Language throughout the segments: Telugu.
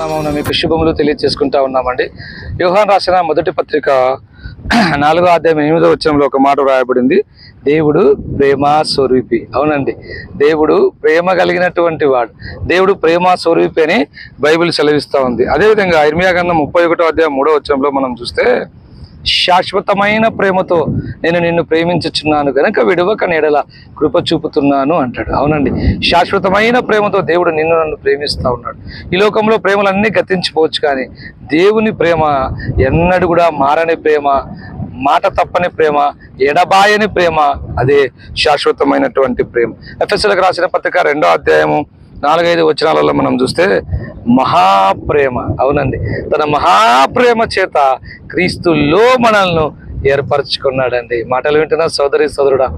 నామమున మీకు శుభములు తెలియజేసుకుంటా ఉన్నామండి. యోహాన్ రాసిన మొదటి పత్రిక నాలుగో అధ్యాయం ఎనిమిదో వచ్చంలో ఒక మాట రాయబడింది దేవుడు ప్రేమ స్వరూపి. అవునండి. దేవుడు ప్రేమ కలిగినటువంటి వాడు. దేవుడు ప్రేమ స్వరూపి అని బైబిల్ సెలవిస్తూ ఉంది. అదేవిధంగా ఇర్మియా గంధం ముప్పై ఒకటో అధ్యాయం మూడో వచ్చంలో మనం చూస్తే శాశ్వతమైన ప్రేమతో నేను నిన్ను ప్రేమించుచున్నాను కనుక విడవక నెడల కృప చూపుతున్నాను అంటాడు. అవునండి. శాశ్వతమైన ప్రేమతో దేవుడు నిన్ను నన్ను ప్రేమిస్తూ ఉన్నాడు. ఈ లోకంలో ప్రేమలన్నీ గతించిపోవచ్చు కానీ దేవుని ప్రేమ ఎన్నడూ కూడా మారని ప్రేమ మాట తప్పని ప్రేమ ఎడబాయని ప్రేమ అదే శాశ్వతమైనటువంటి ప్రేమ. ఎఫ్ఎస్ఎల్కి రాసిన పత్రిక రెండో అధ్యాయము నాలుగైదు వచనాలలో మనం చూస్తే మహాప్రేమ. అవునండి. తన మహాప్రేమ చేత క్రీస్తులో మనల్ని ఏర్పరచుకున్నాడండి. మాటలు వింటున్న సోదరి సోదరుడా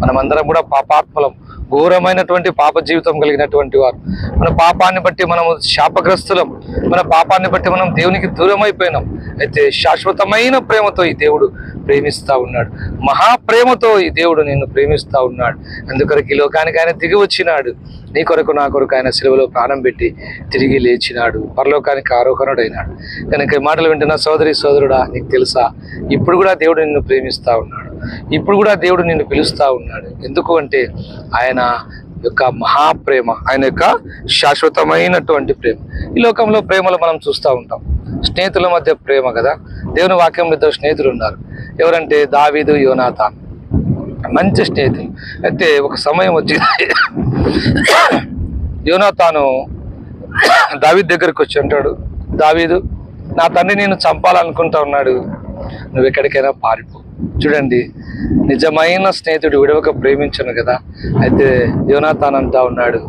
మనమందరం కూడా పాపాత్మలం ఘోరమైనటువంటి పాప జీవితం కలిగినటువంటి వారు. మన పాపాన్ని బట్టి మనము శాపగ్రస్తులం. మన పాపాన్ని బట్టి మనం దేవునికి దూరం అయిపోయినాం అయితే శాశ్వతమైన ప్రేమతో ఈ దేవుడు ప్రేమిస్తా ఉన్నాడు. మహాప్రేమతో ఈ దేవుడు నిన్ను ప్రేమిస్తా ఉన్నాడు. అందుకొరకు ఈ లోకానికి ఆయన దిగి వచ్చినాడు. నీ కొరకు నా కొరకు ఆయన సెలవులో ప్రాణం పెట్టి తిరిగి లేచినాడు. పరలోకానికి ఆరోహణుడైనాడు. కనుక ఈ మాటలు వింటున్న సోదరి సోదరుడా నీకు తెలుసా? ఇప్పుడు కూడా దేవుడు నిన్ను ప్రేమిస్తా ఉన్నాడు. ఇప్పుడు కూడా దేవుడు నిన్ను పిలుస్తా ఉన్నాడు. ఎందుకు అంటే ఆయన యొక్క మహాప్రేమ ఆయన యొక్క శాశ్వతమైనటువంటి ప్రేమ. ఈ లోకంలో ప్రేమలు మనం చూస్తూ ఉంటాం. స్నేహితుల మధ్య ప్రేమ కదా? దేవుని వాక్యంలో ఇద్దరు స్నేహితులు ఉన్నారు. ఎవరంటే దావీదు యోనాథాన్ మంచి స్నేహితులు. అయితే ఒక సమయం వచ్చింది. యోనాథాను దావీద్ దగ్గరికి వచ్చి అంటాడు దావీదు నా తండ్రి నేను చంపాలనుకుంటా ఉన్నాడు. నువ్వు ఎక్కడికైనా పారిపో. చూడండి నిజమైన స్నేహితుడు విడవక ప్రేమించను కదా. అయితే యోనాథాన్ అంతా ఉన్నాడు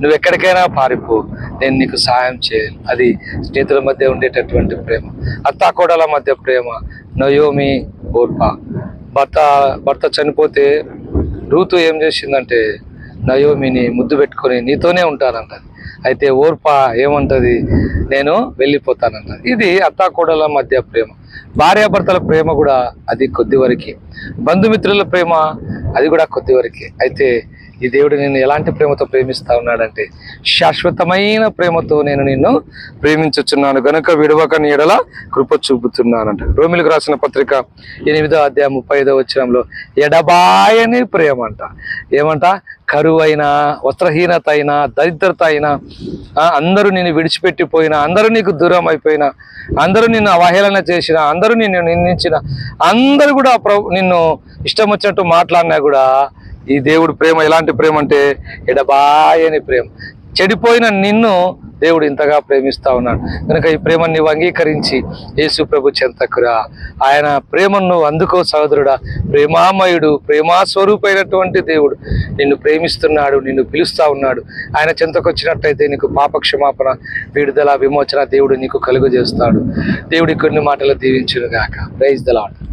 నువ్వు ఎక్కడికైనా పారిపో. నేను నీకు సాయం చేయను అది స్నేహితుల మధ్య ఉండేటటువంటి ప్రేమ. అత్తాకోడల మధ్య ప్రేమ. నయోమి ఓర్ప. భర్త భర్త చనిపోతే రూతు ఏం చేసిందంటే నయోమిని ముద్దు పెట్టుకొని నీతోనే ఉంటానంటది అయితే ఓర్ప ఏమంటది? నేను వెళ్ళిపోతానంటది ఇది అత్తాకోడల మధ్య ప్రేమ. భార్యాభర్తల ప్రేమ కూడా అది కొద్ది వరకే. బంధుమిత్రుల ప్రేమ అది కూడా కొద్ది వరకే. అయితే ఈ దేవుడు నేను ఎలాంటి ప్రేమతో ప్రేమిస్తా ఉన్నాడంటే శాశ్వతమైన ప్రేమతో నేను నిన్ను ప్రేమించుచున్నాను. గనుక విడవక నీడల కృప చూపుతున్నానంట. రోమిలకు రాసిన పత్రిక ఎనిమిదో అధ్యాయం ముప్పై ఐదో వచ్చినంలో ఎడబాయని ప్రేమ అంట ఏమంట? కరువైన వస్త్రహీనత అయినా దరిద్రత అయినా అందరూ నిన్ను విడిచిపెట్టిపోయినా అందరూ నీకు దూరం అయిపోయినా అందరూ నిన్ను అవహేళన చేసిన అందరూ నిన్ను నిందించిన అందరూ కూడా నిన్ను ఇష్టం వచ్చినట్టు మాట్లాడినా కూడా ఈ దేవుడు ప్రేమ ఎలాంటి ప్రేమ అంటే ఎడబాయని ప్రేమ. చెడిపోయిన నిన్ను దేవుడు ఇంతగా ప్రేమిస్తా ఉన్నాడు. కనుక ఈ ప్రేమను నీవు అంగీకరించి యేసు ప్రభు చెంతకురా. ఆయన ప్రేమను నువ్వు అందుకో సహోదరుడా. ప్రేమామయుడు ప్రేమాస్వరూపైనటువంటి దేవుడు. నిన్ను ప్రేమిస్తున్నాడు నిన్ను పిలుస్తా ఉన్నాడు. ఆయన చెంతకొచ్చినట్టయితే నీకు పాప క్షమాపణ విడుదల విమోచన దేవుడు నీకు కలుగు చేస్తాడు దేవుడి కొన్ని మాటలు దీవించునుగాక. Praise the lord